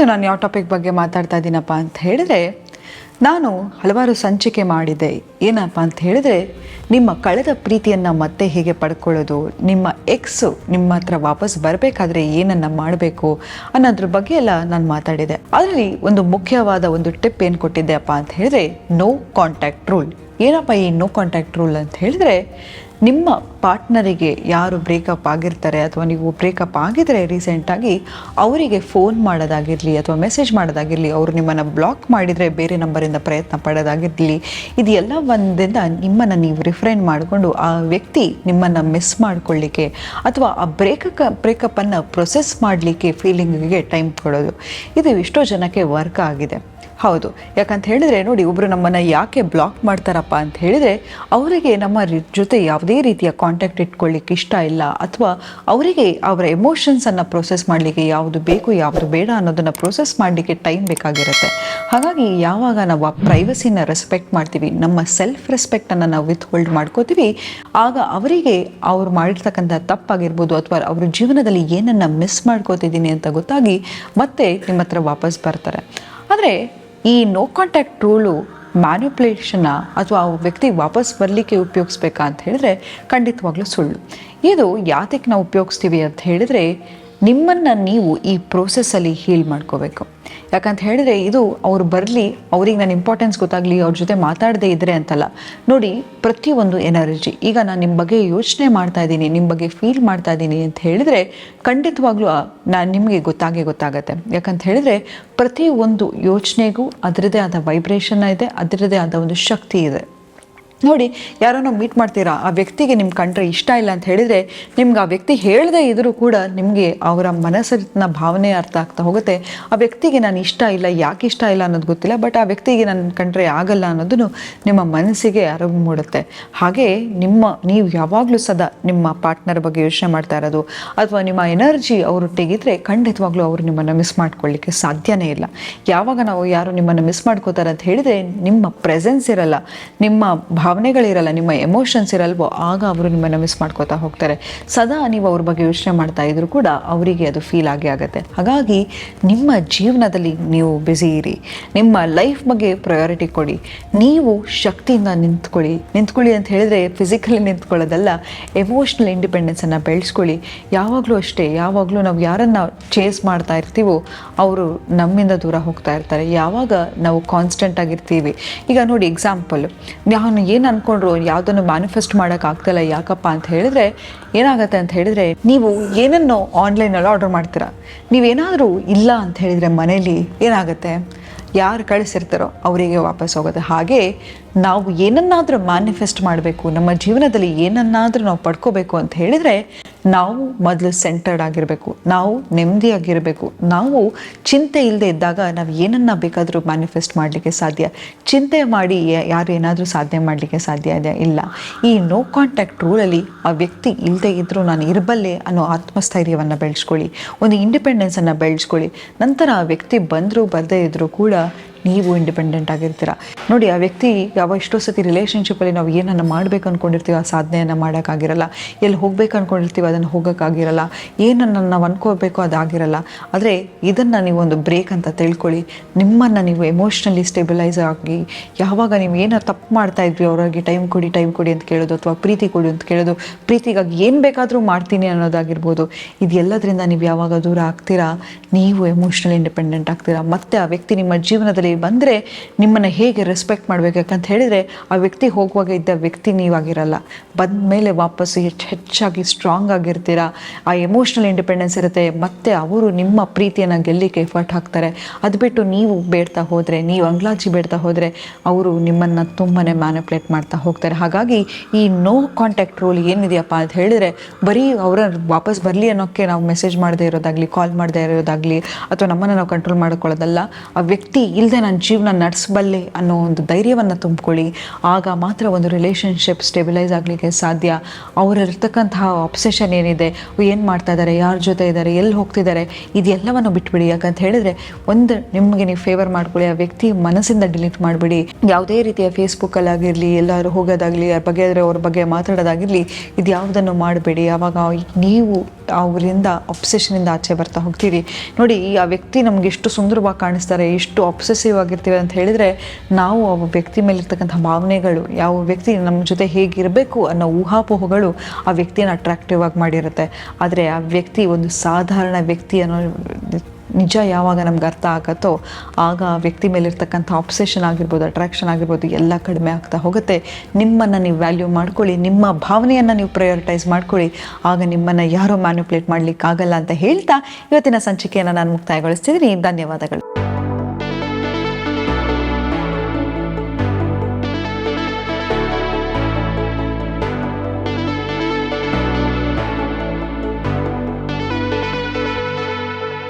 ಇವತ್ತು ನಾನು ಯಾವ ಟಾಪಿಕ್ ಬಗ್ಗೆ ಮಾತಾಡ್ತಾ ಇದ್ದೀನಪ್ಪ ಅಂತ ಹೇಳಿದ್ರೆ, ನಾನು ಹಲವಾರು ಸಂಚಿಕೆ ಮಾಡಿದೆ. ಏನಪ್ಪ ಅಂತ ಹೇಳಿದ್ರೆ, ನಿಮ್ಮ ಕಳೆದ ಪ್ರೀತಿಯನ್ನು ಮತ್ತೆ ಹೇಗೆ ಪಡ್ಕೊಳ್ಳೋದು, ನಿಮ್ಮ ಎಕ್ಸು ನಿಮ್ಮ ಹತ್ರ ವಾಪಸ್ ಬರಬೇಕಾದ್ರೆ ಏನನ್ನ ಮಾಡಬೇಕು ಅನ್ನೋದ್ರ ಬಗ್ಗೆ ಎಲ್ಲ ನಾನು ಮಾತಾಡಿದೆ. ಅದರಲ್ಲಿ ಒಂದು ಮುಖ್ಯವಾದ ಒಂದು ಟಿಪ್ ಏನು ಕೊಟ್ಟಿದ್ದೆಪ್ಪ ಅಂತ ಹೇಳಿದ್ರೆ ನೋ ಕಾಂಟ್ಯಾಕ್ಟ್ ರೂಲ್ ಏನಪ್ಪ ಈ ನೋ ಕಾಂಟ್ಯಾಕ್ಟ್ ರೂಲ್ ಅಂತ ಹೇಳಿದ್ರೆ ನಿಮ್ಮ ಪಾರ್ಟ್ನರಿಗೆ ಯಾರು ಬ್ರೇಕಪ್ ಆಗಿರ್ತಾರೆ ಅಥವಾ ನೀವು ಬ್ರೇಕಪ್ ಆಗಿದ್ರೆ ರೀಸೆಂಟಾಗಿ ಅವರಿಗೆ ಫೋನ್ ಮಾಡೋದಾಗಿರಲಿ ಅಥವಾ ಮೆಸೇಜ್ ಮಾಡೋದಾಗಿರಲಿ, ಅವರು ನಿಮ್ಮನ್ನು ಬ್ಲಾಕ್ ಮಾಡಿದರೆ ಬೇರೆ ನಂಬರಿಂದ ಪ್ರಯತ್ನ ಪಡೋದಾಗಿರಲಿ, ಇದೆಲ್ಲ ಒಂದಿಂದ ನಿಮ್ಮನ್ನು ನೀವು ರಿಫ್ರೈನ್ ಮಾಡಿಕೊಂಡು ಆ ವ್ಯಕ್ತಿ ನಿಮ್ಮನ್ನು ಮಿಸ್ ಮಾಡಿಕೊಳ್ಳಿಕ್ಕೆ ಅಥವಾ ಆ ಬ್ರೇಕಕ್ ಬ್ರೇಕಪ್ಪನ್ನು ಪ್ರೊಸೆಸ್ ಮಾಡಲಿಕ್ಕೆ ಫೀಲಿಂಗಿಗೆ ಟೈಮ್ ಕೊಡೋದು. ಇದು ಎಷ್ಟೋ ಜನಕ್ಕೆ ವರ್ಕ್ ಆಗಿದೆ. ಹೌದು. ಯಾಕಂತ ಹೇಳಿದ್ರೆ ನೋಡಿ ಒಬ್ಬರು ನಮ್ಮನ್ನು ಯಾಕೆ ಬ್ಲಾಕ್ ಮಾಡ್ತಾರಪ್ಪ ಅಂತ ಹೇಳಿದ್ರೆ, ಅವರಿಗೆ ನಮ್ಮ ಜೊತೆ ಯಾವುದೇ ರೀತಿಯ ಕಾಂಟ್ಯಾಕ್ಟ್ ಇಟ್ಕೊಳ್ಳಿಕ್ಕೆ ಇಷ್ಟ ಇಲ್ಲ, ಅಥವಾ ಅವರಿಗೆ ಅವರ ಎಮೋಷನ್ಸನ್ನು ಪ್ರೊಸೆಸ್ ಮಾಡಲಿಕ್ಕೆ ಯಾವುದು ಬೇಕು, ಯಾವುದು ಬೇಡ ಅನ್ನೋದನ್ನು ಪ್ರೊಸೆಸ್ ಮಾಡಲಿಕ್ಕೆ ಟೈಮ್ ಬೇಕಾಗಿರುತ್ತೆ. ಹಾಗಾಗಿ ಯಾವಾಗ ನಾವು ಆ ಪ್ರೈವಸಿನ ರೆಸ್ಪೆಕ್ಟ್ ಮಾಡ್ತೀವಿ, ನಮ್ಮ ಸೆಲ್ಫ್ ರೆಸ್ಪೆಕ್ಟನ್ನು ನಾವು ವಿತ್ ಹೋಲ್ಡ್ ಮಾಡ್ಕೋತೀವಿ, ಆಗ ಅವರಿಗೆ ಅವ್ರು ಮಾಡಿರ್ತಕ್ಕಂಥ ತಪ್ಪಾಗಿರ್ಬೋದು, ಅಥವಾ ಅವ್ರ ಜೀವನದಲ್ಲಿ ಏನನ್ನು ಮಿಸ್ ಮಾಡ್ಕೋತಿದ್ದೀನಿ ಅಂತ ಗೊತ್ತಾಗಿ ಮತ್ತೆ ನಿಮ್ಮ ಹತ್ರ ವಾಪಸ್ ಬರ್ತಾರೆ. ಆದರೆ ಈ ನೋ ಕಾಂಟ್ಯಾಕ್ಟ್ ರೂಲು ಮ್ಯಾನ್ಯುಪ್ಯುಲೇಷನ್ನ ಅಥವಾ ಆ ವ್ಯಕ್ತಿ ವಾಪಸ್ ಬರಲಿಕ್ಕೆ ಉಪಯೋಗಿಸ್ಬೇಕಾ ಅಂತ ಹೇಳಿದ್ರೆ ಖಂಡಿತವಾಗ್ಲೂ ಸುಳ್ಳು. ಇದು ಯಾತಕ್ಕೆ ನಾವು ಉಪಯೋಗಿಸ್ತೀವಿ ಅಂತ ಹೇಳಿದರೆ ನಿಮ್ಮನ್ನು ನೀವು ಈ ಪ್ರೋಸೆಸ್ಸಲ್ಲಿ ಹೀಲ್ ಮಾಡ್ಕೋಬೇಕು. ಯಾಕಂತ ಹೇಳಿದ್ರೆ ಇದು ಅವ್ರು ಬರಲಿ, ಅವ್ರಿಗೆ ನನ್ನ ಇಂಪಾರ್ಟೆನ್ಸ್ ಗೊತ್ತಾಗಲಿ, ಅವ್ರ ಜೊತೆ ಮಾತಾಡದೇ ಇದ್ರೆ ಅಂತಲ್ಲ. ನೋಡಿ, ಪ್ರತಿಯೊಂದು ಎನರ್ಜಿ ಈಗ ನಾನು ನಿಮ್ಮ ಬಗ್ಗೆ ಯೋಚನೆ ಮಾಡ್ತಾ ಇದ್ದೀನಿ ನಿಮ್ಮ ಬಗ್ಗೆ ಫೀಲ್ ಮಾಡ್ತಾ ಇದ್ದೀನಿ ಅಂತ ಹೇಳಿದರೆ ಖಂಡಿತವಾಗ್ಲೂ ನಾನು ನಿಮಗೆ ಗೊತ್ತಾಗೇ ಗೊತ್ತಾಗತ್ತೆ. ಯಾಕಂತ ಹೇಳಿದ್ರೆ ಪ್ರತಿಯೊಂದು ಯೋಚನೆಗೂ ಅದರದೇ ಆದ ವೈಬ್ರೇಷನ್ ಇದೆ ಅದರದೇ ಆದ ಒಂದು ಶಕ್ತಿ ಇದೆ. ನೋಡಿ, ಯಾರನ್ನೋ ಮೀಟ್ ಮಾಡ್ತೀರಾ? ಆ ವ್ಯಕ್ತಿಗೆ ನಿಮ್ಮ ಕಂಡ್ರೆ ಇಷ್ಟ ಇಲ್ಲ ಅಂತ ಹೇಳಿದರೆ ನಿಮ್ಗೆ ಆ ವ್ಯಕ್ತಿ ಹೇಳದೇ ಇದ್ದರೂ ಕೂಡ ನಿಮಗೆ ಅವರ ಮನಸ್ಸಿನ ಭಾವನೆ ಅರ್ಥ ಆಗ್ತಾ ಹೋಗುತ್ತೆ. ಆ ವ್ಯಕ್ತಿಗೆ ನಾನು ಇಷ್ಟ ಇಲ್ಲ, ಯಾಕೆ ಇಷ್ಟ ಇಲ್ಲ ಅನ್ನೋದು ಗೊತ್ತಿಲ್ಲ ಬಟ್ ಆ ವ್ಯಕ್ತಿಗೆ ನನ್ನ ಕಂಡ್ರೆ ಆಗಲ್ಲ ಅನ್ನೋದನ್ನು ನಿಮ್ಮ ಮನಸ್ಸಿಗೆ ಅರಿವು ಮೂಡುತ್ತೆ. ಹಾಗೆ ನಿಮ್ಮ, ನೀವು ಯಾವಾಗಲೂ ಸದಾ ನಿಮ್ಮ ಪಾರ್ಟ್ನರ್ ಬಗ್ಗೆ ಯೋಚನೆ ಮಾಡ್ತಾ ಇರೋದು, ಅಥವಾ ನಿಮ್ಮ ಎನರ್ಜಿ ಅವರು ಅವರೊಟ್ಟಿಗಿದ್ರೆ ಖಂಡಿತವಾಗ್ಲೂ ಅವರು ನಿಮ್ಮನ್ನು ಮಿಸ್ ಮಾಡ್ಕೊಳ್ಳಿಕ್ಕೆ ಸಾಧ್ಯನೇ ಇಲ್ಲ. ಯಾವಾಗ ನಾವು ಯಾರು ನಿಮ್ಮನ್ನು ಮಿಸ್ ಮಾಡ್ಕೋತಾರೆ ಅಂತ ಹೇಳಿದರೆ ನಿಮ್ಮ ಪ್ರೆಸೆನ್ಸ್ ಇರಲ್ಲ, ನಿಮ್ಮ ಭಾವನೆಗಳಿರಲ್ಲ, ನಿಮ್ಮ ಎಮೋಷನ್ಸ್ ಇರಲ್ವೋ, ಆಗ ಅವರು ನಿಮ್ಮನ್ನು ಮಿಸ್ ಮಾಡ್ಕೋತಾ ಹೋಗ್ತಾರೆ. ಸದಾ ನೀವು ಅವ್ರ ಬಗ್ಗೆ ಯೋಚನೆ ಮಾಡ್ತಾ ಇದ್ರು ಕೂಡ ಅವರಿಗೆ ಅದು ಫೀಲ್ ಆಗಿ ಆಗುತ್ತೆ. ಹಾಗಾಗಿ ನಿಮ್ಮ ಜೀವನದಲ್ಲಿ ನೀವು ಬ್ಯುಸಿ ಇರಿ. ನಿಮ್ಮ ಲೈಫ್ ಬಗ್ಗೆ ಪ್ರಯಾರಿಟಿ ಕೊಡಿ. ನೀವು ಶಕ್ತಿಯಿಂದ ನಿಂತ್ಕೊಳ್ಳಿ. ನಿಂತ್ಕೊಳ್ಳಿ ಅಂತ ಹೇಳಿದ್ರೆ ಫಿಸಿಕಲಿ ನಿಂತ್ಕೊಳ್ಳೋದಲ್ಲ ಎಮೋಷ್ನಲ್ ಇಂಡಿಪೆಂಡೆನ್ಸನ್ನು ಬೆಳೆಸ್ಕೊಳ್ಳಿ. ಯಾವಾಗಲೂ ಅಷ್ಟೇ, ಯಾವಾಗಲೂ ನಾವು ಯಾರನ್ನು ಚೇಸ್ ಮಾಡ್ತಾ ಇರ್ತೀವೋ, ಅವರು ನಮ್ಮಿಂದ ದೂರ ಹೋಗ್ತಾ ಇರ್ತಾರೆ. ಯಾವಾಗ ನಾವು ಕಾನ್ಸ್ಟೆಂಟ್ ಆಗಿರ್ತೀವಿ. ಈಗ ನೋಡಿ ಎಕ್ಸಾಂಪಲ್ ನಾನು ಏನು ಅಂದ್ಕೊಂಡ್ರು ಯಾವುದನ್ನು ಮ್ಯಾನಿಫೆಸ್ಟ್ ಮಾಡೋಕ್ಕಾಗ್ತಿಲ್ಲ ಯಾಕಪ್ಪ ಅಂತ ಹೇಳಿದ್ರೆ ಏನಾಗುತ್ತೆ ಅಂತ ಹೇಳಿದ್ರೆ, ನೀವು ಏನನ್ನು ಆನ್ಲೈನಲ್ಲಿ ಆರ್ಡರ್ ಮಾಡ್ತೀರಾ. ನೀವೇನಾದರೂ ಇಲ್ಲ ಅಂತ ಹೇಳಿದರೆ ಮನೇಲಿ ಏನಾಗುತ್ತೆ? ಯಾರು ಕಳಿಸಿರ್ತಾರೋ ಅವರಿಗೆ ವಾಪಸ್ ಹೋಗುತ್ತೆ ಹಾಗೆ ನಾವು ಏನನ್ನಾದರೂ ಮ್ಯಾನಿಫೆಸ್ಟ್ ಮಾಡಬೇಕು, ನಮ್ಮ ಜೀವನದಲ್ಲಿ ಏನನ್ನಾದರೂ ನಾವು ಪಡ್ಕೋಬೇಕು ಅಂತ ಹೇಳಿದರೆ ನಾವು ಮೊದಲು ಸೆಂಟರ್ಡ್ ಆಗಿರಬೇಕು, ನಾವು ನೆಮ್ಮದಿಯಾಗಿರಬೇಕು ನಾವು ಚಿಂತೆ ಇಲ್ಲದೆ ಇದ್ದಾಗ ನಾವು ಏನನ್ನ ಬೇಕಾದರೂ ಮ್ಯಾನಿಫೆಸ್ಟ್ ಮಾಡಲಿಕ್ಕೆ ಸಾಧ್ಯ. ಚಿಂತೆ ಮಾಡಿ ಯಾರು ಏನಾದರೂ ಸಾಧನೆ ಮಾಡಲಿಕ್ಕೆ ಸಾಧ್ಯ ಇದೆ? ಇಲ್ಲ. ಈ ನೋ ಕಾಂಟ್ಯಾಕ್ಟ್ ರೂಲಲ್ಲಿ ಆ ವ್ಯಕ್ತಿ ಇಲ್ಲದೆ ಇದ್ದರೂ ನಾನು ಇರಬಲ್ಲೆ ಅನ್ನೋ ಆತ್ಮಸ್ಥೈರ್ಯವನ್ನು ಬೆಳೆಸ್ಕೊಳ್ಳಿ. ಒಂದು ಇಂಡಿಪೆಂಡೆನ್ಸನ್ನು ಬೆಳೆಸ್ಕೊಳ್ಳಿ. ನಂತರ ಆ ವ್ಯಕ್ತಿ ಬಂದರೂ ಬರದೇ ಇದ್ದರೂ ಕೂಡ ನೀವು ಇಂಡಿಪೆಂಡೆಂಟ್ ಆಗಿರ್ತೀರ? ನೋಡಿ, ಆ ವ್ಯಕ್ತಿ ಯಾವ ಎಷ್ಟೋ ಸತಿ ರಿಲೇಷನ್ಶಿಪ್ಪಲ್ಲಿ ನಾವು ಏನನ್ನು ಮಾಡಬೇಕು ಅಂದ್ಕೊಂಡಿರ್ತೀವಿ ಆ ಸಾಧನೆಯನ್ನು ಮಾಡೋಕ್ಕಾಗಿರಲ್ಲ. ಎಲ್ಲಿ ಹೋಗ್ಬೇಕು ಅಂದ್ಕೊಂಡಿರ್ತೀವಿ ಅದನ್ನು ಹೋಗೋಕ್ಕಾಗಿರಲ್ಲ. ಏನನ್ನು ನಾವು ಅನ್ಕೋಬೇಕು ಅದಾಗಿರಲ್ಲ. ಆದರೆ ಇದನ್ನು ನೀವು ಒಂದು ಬ್ರೇಕ್ ಅಂತ ತಿಳ್ಕೊಳ್ಳಿ. ನಿಮ್ಮನ್ನು ನೀವು ಎಮೋಷ್ನಲಿ ಸ್ಟೆಬಿಲೈಸ್ ಆಗಿ, ಯಾವಾಗ ನೀವು ಏನೋ ತಪ್ಪು ಮಾಡ್ತಾ ಇದ್ವಿ, ಅವ್ರಿಗೆ ಟೈಮ್ ಕೊಡಿ ಟೈಮ್ ಕೊಡಿ ಅಂತ ಕೇಳೋದು ಅಥವಾ ಪ್ರೀತಿ ಕೊಡಿ ಅಂತ ಕೇಳೋದು, ಪ್ರೀತಿಗಾಗಿ ಏನು ಬೇಕಾದರೂ ಮಾಡ್ತೀನಿ ಅನ್ನೋದಾಗಿರ್ಬೋದು. ಇದೆಲ್ಲದರಿಂದ ನೀವು ಯಾವಾಗ ದೂರ ಆಗ್ತೀರಾ? ನೀವು ಎಮೋಷ್ನಲಿ ಇಂಡಿಪೆಂಡೆಂಟ್ ಆಗ್ತೀರಾ? ಮತ್ತೆ ಆ ವ್ಯಕ್ತಿ ನಿಮ್ಮ ಜೀವನದಲ್ಲಿ ಬಂದರೆ ನಿಮ್ಮನ್ನು ಹೇಗೆ ರೆಸ್ಪೆಕ್ಟ್ ಮಾಡಬೇಕು? ಯಾಕಂತ ಹೇಳಿದರೆ ಆ ವ್ಯಕ್ತಿ ಹೋಗುವಾಗ ಇದ್ದ ವ್ಯಕ್ತಿ ನೀವಾಗಿರಲ್ಲ. ಬಂದ ಮೇಲೆ ವಾಪಸ್ ಹೆಚ್ಚು ಹೆಚ್ಚಾಗಿ ಸ್ಟ್ರಾಂಗ್ ಆಗಿರ್ತೀರಾ? ಆ ಎಮೋಷ್ನಲ್ ಇಂಡಿಪೆಂಡೆನ್ಸ್ ಇರುತ್ತೆ. ಮತ್ತೆ ಅವರು ನಿಮ್ಮ ಪ್ರೀತಿಯನ್ನು ಗೆಲ್ಲಿಕ್ಕೆ ಎಫರ್ಟ್ ಹಾಕ್ತಾರೆ. ಅದು ಬಿಟ್ಟು ನೀವು ಬೇಡ್ತಾ ಹೋದರೆ, ನೀವು ಅಂಗ್ಲಾಜಿ ಬೇಡ್ತಾ ಹೋದರೆ ಅವರು ನಿಮ್ಮನ್ನು ತುಂಬಾ ಮ್ಯಾನಿಪ್ಯುಲೇಟ್ ಮಾಡ್ತಾ ಹೋಗ್ತಾರೆ. ಹಾಗಾಗಿ ಈ ನೋ ಕಾಂಟ್ಯಾಕ್ಟ್ ರೂಲ್ ಏನಿದೆಯಪ್ಪ ಅಂತ ಹೇಳಿದರೆ ಬರೀ ಅವರ ವಾಪಸ್ ಬರಲಿ ಅನ್ನೋಕ್ಕೆ ನಾವು ಮೆಸೇಜ್ ಮಾಡದೇ ಇರೋದಾಗಲಿ ಕಾಲ್ ಮಾಡದೇ ಇರೋದಾಗಲಿ, ಅಥವಾ ನಮ್ಮನ್ನು ನಾವು ಕಂಟ್ರೋಲ್ ಮಾಡ್ಕೊಳ್ಳೋದಲ್ಲ, ಆ ವ್ಯಕ್ತಿ ಇಲ್ಲದೆ ನನ್ನ ಜೀವನ ನಡೆಸಬಲ್ಲೆ ಅನ್ನೋ ಒಂದು ಧೈರ್ಯವನ್ನು ತುಂಬಿಕೊಳ್ಳಿ. ಆಗ ಮಾತ್ರ ಒಂದು ರಿಲೇಷನ್ಶಿಪ್ ಸ್ಟೆಬಿಲೈಸ್ ಆಗಲಿಕ್ಕೆ ಸಾಧ್ಯ. ಅವರಲ್ಲಿರ್ತಕ್ಕಂತಹ ಅಪ್ಸೆಷನ್ ಏನಿದೆ, ಏನು ಮಾಡ್ತಾ ಇದ್ದಾರೆ ಯಾರ ಜೊತೆ ಇದ್ದಾರೆ ಎಲ್ಲಿ ಹೋಗ್ತಿದ್ದಾರೆ ಇದೆಲ್ಲವನ್ನು ಬಿಟ್ಬಿಡಿ. ಯಾಕಂತ ಹೇಳಿದ್ರೆ, ಒಂದು ನಿಮಗೆ ನೀವು ಫೇವರ್ ಮಾಡ್ಕೊಳ್ಳಿ, ಆ ವ್ಯಕ್ತಿ ಮನಸ್ಸಿಂದ ಡಿಲೀಟ್ ಮಾಡಿಬಿಡಿ. ಯಾವುದೇ ರೀತಿಯ ಫೇಸ್ಬುಕ್ಕಲ್ಲಾಗಿರಲಿ ಎಲ್ಲರೂ ಹೋಗೋದಾಗಲಿ ಅವ್ರ ಬಗ್ಗೆ ಆದರೆ ಅವ್ರ ಬಗ್ಗೆ ಮಾತಾಡೋದಾಗಿರಲಿ ಇದು ಯಾವುದನ್ನು ಮಾಡಬೇಡಿ. ಆವಾಗ ನೀವು ಅವರಿಂದ ಅಪ್ಸೆಷನಿಂದ ಆಚೆ ಬರ್ತಾ ಹೋಗ್ತೀರಿ. ನೋಡಿ ಆ ವ್ಯಕ್ತಿ ನಮ್ಗೆ ಎಷ್ಟು ಸುಂದರವಾಗಿ ಕಾಣಿಸ್ತಾರೆ, ಎಷ್ಟು ಅಬ್ಸೆಸಿವ್ ಆಗಿರ್ತೀವಿ ಅಂತ ಹೇಳಿದರೆ ನಾವು ಆ ವ್ಯಕ್ತಿ ಮೇಲಿರ್ತಕ್ಕಂಥ ಭಾವನೆಗಳು, ಯಾವ ವ್ಯಕ್ತಿ ನಮ್ಮ ಜೊತೆ ಹೇಗಿರಬೇಕು ಅನ್ನೋ ಊಹಾಪೋಹಗಳು ಆ ವ್ಯಕ್ತಿಯನ್ನು ಅಟ್ರಾಕ್ಟಿವ್ ಆಗಿ ಮಾಡಿರುತ್ತೆ. ಆದರೆ ಆ ವ್ಯಕ್ತಿ ಒಂದು ಸಾಧಾರಣ ವ್ಯಕ್ತಿ ಅನ್ನೋ ನಿಜ ಯಾವಾಗ ನಮ್ಗೆ ಅರ್ಥ ಆಗತ್ತೋ, ಆಗ ಆ ವ್ಯಕ್ತಿ ಮೇಲಿರ್ತಕ್ಕಂಥ ಆಪ್ಸೇಷನ್ ಆಗಿರ್ಬೋದು ಅಟ್ರಾಕ್ಷನ್ ಆಗಿರ್ಬೋದು ಎಲ್ಲ ಕಡಿಮೆ ಆಗ್ತಾ ಹೋಗುತ್ತೆ. ನಿಮ್ಮನ್ನು ನೀವು ವ್ಯಾಲ್ಯೂ ಮಾಡ್ಕೊಳ್ಳಿ, ನಿಮ್ಮ ಭಾವನೆಯನ್ನು ನೀವು ಪ್ರಯಾರಿಟೈಸ್ ಮಾಡ್ಕೊಳ್ಳಿ. ಆಗ ನಿಮ್ಮನ್ನು ಯಾರೂ ಮ್ಯಾನಿಪುಲೇಟ್ ಮಾಡಲಿಕ್ಕಾಗಲ್ಲ ಅಂತ ಹೇಳ್ತಾ ಇವತ್ತಿನ ಸಂಚಿಕೆಯನ್ನು ನಾನು ಮುಕ್ತಾಯಗೊಳಿಸ್ತಿದ್ದೀನಿ. ಧನ್ಯವಾದಗಳು.